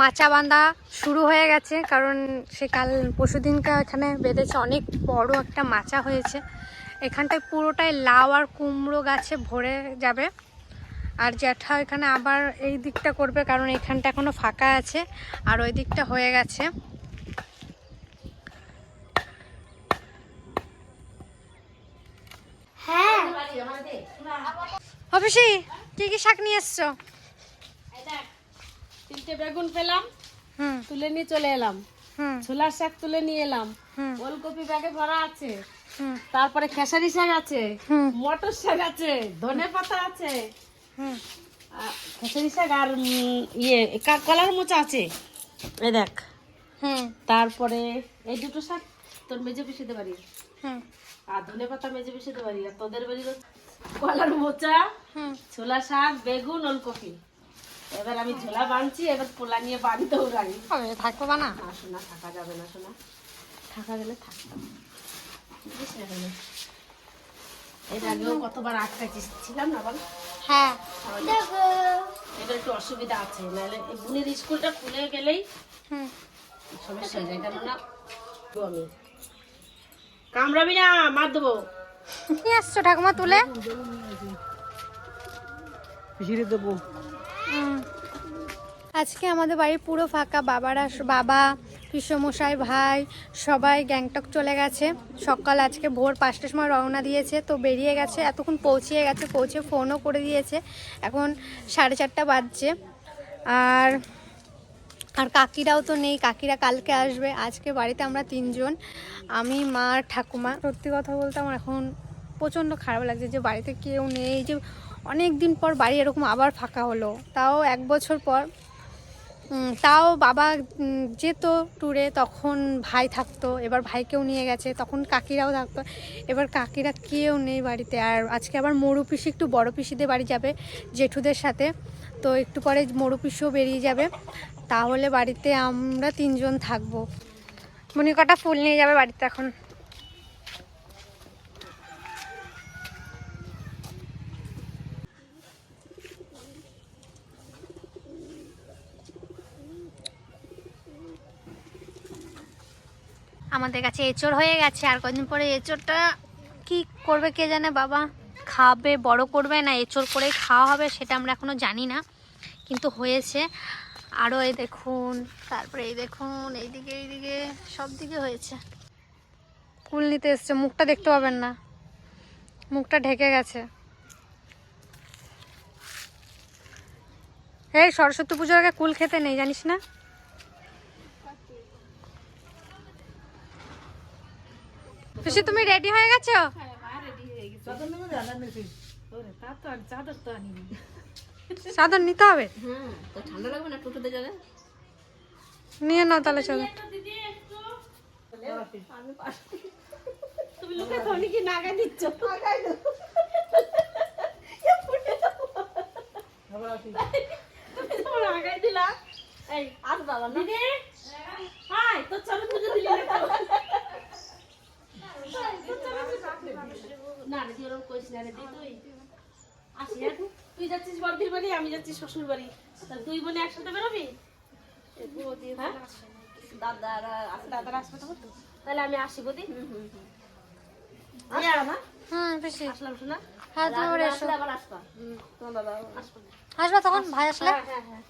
মাচা বাঁধা শুরু হয়ে গেছে কারণ সে কাল পরশুদিনকে এখানে বেঁধেছে। অনেক বড় একটা মাচা হয়েছে। এখানটায় পুরোটাই লাউ আর কুমড়ো গাছে ভরে যাবে। আর জ্যাঠা এখানে আবার এই দিকটা করবে কারণ এখানটা এখনও ফাঁকা আছে আর ওই দিকটা হয়ে গেছে। হ্যাঁ। অফিসি কি কি শাক নিয়ে এসছো? তিনটে বেগুন পেলাম তুলে নিয়ে চলে এলাম। ছোলার শাক তুলে নিয়ে এলাম। হুম। ওলকপি ব্যাগে ভরা আছে। তারপরে খেসারি শাক আছে। মটর শাক আছে। ধনে পাতা আছে। খেসারি শাক আর ইয়ে কলার মোচা আছে। এই দেখ। তারপরে এই দুটো শাক তোর মেজে পিষে দিতে পারি আর ধনে পাতা মেজে পিষে পারি। আর তোদের বাড়ির কলার মোচা ছোলা শাক বেগুন ওলকপি। এবার আমি ঝোলা বানছি এবার পোলা নিয়ে বাড়ি দৌড়াই হবে থাকব বা না? না শোনা থাকা যাবে না শোনা থাকা গেলে থাকতাম এর আগেও কতবার আটকাইছিস ছিলাম না বল? হ্যাঁ। দেখো। এবার একটু অসুবিধা আছে নাহলে এই বোনের স্কুলটা খুলে গেলেই সমস্যা হয়ে যায় কেননা আমি। কামড়াবি না মার দেবো। নিয়ে আসছো ঠাকুমা তুলে? ফিরে দেবো। আজকে আমাদের বাড়ি পুরো ফাঁকা, বাবারা বাবা, কৃষ্ণমশাই, ভাই, সবাই গ্যাংটক চলে গেছে। সকাল আজকে ভোর পাঁচটার সময় রওনা দিয়েছে, তো বেরিয়ে গেছে, এতক্ষণ পৌঁছিয়ে গেছে, পৌঁছে ফোনও করে দিয়েছে। এখন সাড়ে চারটা বাজছে। আর আর কাকিরাও তো নেই, কাকিরা কালকে আসবে। আজকে বাড়িতে আমরা তিনজন, আমি, মা, আর ঠাকুমা। সত্যি কথা বলতে আমার এখন প্রচণ্ড খারাপ লাগছে যে বাড়িতে কেউ নেই, যে অনেক দিন পর বাড়ি এরকম আবার ফাঁকা হলো। তাও এক বছর পর তাও বাবা যেত ট্যুরে তখন ভাই থাকতো, এবার ভাইকেও নিয়ে গেছে, তখন কাকিরাও থাকতো, এবার কাকিরা কেউ নেই বাড়িতে। আর আজকে আবার মরু পিসি, একটু বড় পিসিদের বাড়ি যাবে, জেঠুদের সাথে। তো একটু পরে মরু পিসিও বেরিয়ে যাবে। তাহলে বাড়িতে আমরা তিনজন থাকব। মনি কটা ফুল নিয়ে যাবে বাড়িতে এখন। আমাদের কাছে এঁচড় হয়ে গেছে, আর কদিন পরে এঁচড়টা কি করবে কে জানে বাবা? খাবে, বড় করবে না, এঁচড় করে খাওয়া হবে সেটা আমরা এখনও জানি না, কিন্তু হয়েছে। আরও এই দেখুন, তারপরে এই দেখুন, এইদিকে এইদিকে, সব দিকে হয়েছে। কুল নিতে এসছে, মুখটা দেখতে পাবেন না। মুখটা ঢেকে গেছে। এই সরস্বতী পুজোর আগে কুল খেতে নেই, জানিস না? খুশি তুমি রেডি হয়ে গেছো? তার তো আর চাদর তো আনিনি চাদর নিতে হবে? হ্যাঁ তো ঠান্ডা লাগবে না টোটোতে যাবে নিয়ে নাও তাহলে চাদর তুমি লোকে ধনি কি নাগা দিচ্ছ? তুমি তোমার আগাই দিলা এই আর বাবা না দিদি হাই তো চলো পুজো দিলি। না না রে তুই ওরকম কইস না রে তুই। আসি হ্যাঁ? তুই যাচ্ছিস বড়দির বাড়ি আমি যাচ্ছি শ্বশুর বাড়ি। তা দুই বোনে একসাথে বেরোবি? হ্যাঁ? দাদারা দাদারা আসবে তখন তো। তাহলে আমি আসি বদি। হ্যাঁ। আসবা তখন? ভাই আসলে? হ্যাঁ হ্যাঁ হ্যাঁ।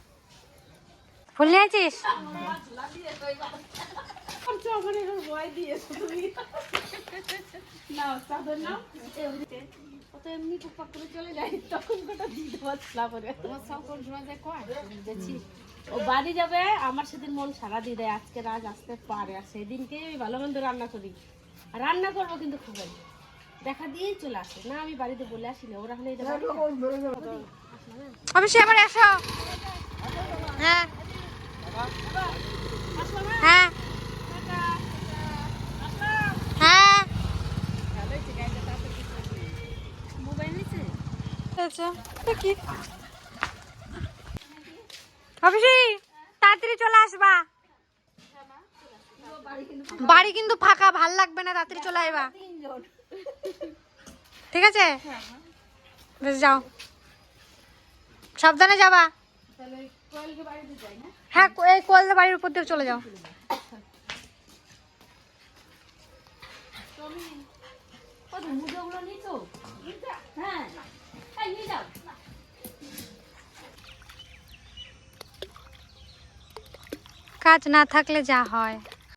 ফুল নিয়ে আছিস আমার। ও বাড়ি যাবে আমার সেদিন মন সারা দিয়ে দেয় আজকে রাজ আসতে পারে আর সেদিনকে আমি ভালো মন্দ রান্না করি। আর রান্না করব কিন্তু খুবই। দেখা দিয়েই চলে আসে। না আমি বাড়িতে বলে আসি না ওরা হলে অবশ্যই আবার এসো হ্যাঁ হ্যাঁ হ্যাঁ আচ্ছা, দেখি অবশ্যই তাড়াতাড়ি চলে আসবা। বাড়ি কিন্তু ফাঁকা ভালো লাগবে না তাড়াতাড়ি চলে আসবা ঠিক আছে? বেশ যাও। সাবধানে যাবা। হ্যাঁ এই কোয়ালদা বাড়ির উপর দিয়ে চলে যাও। মুজোগুলো নিছো হ্যাঁ এই নিয়ে যাও কাজ না থাকলে যা হয়।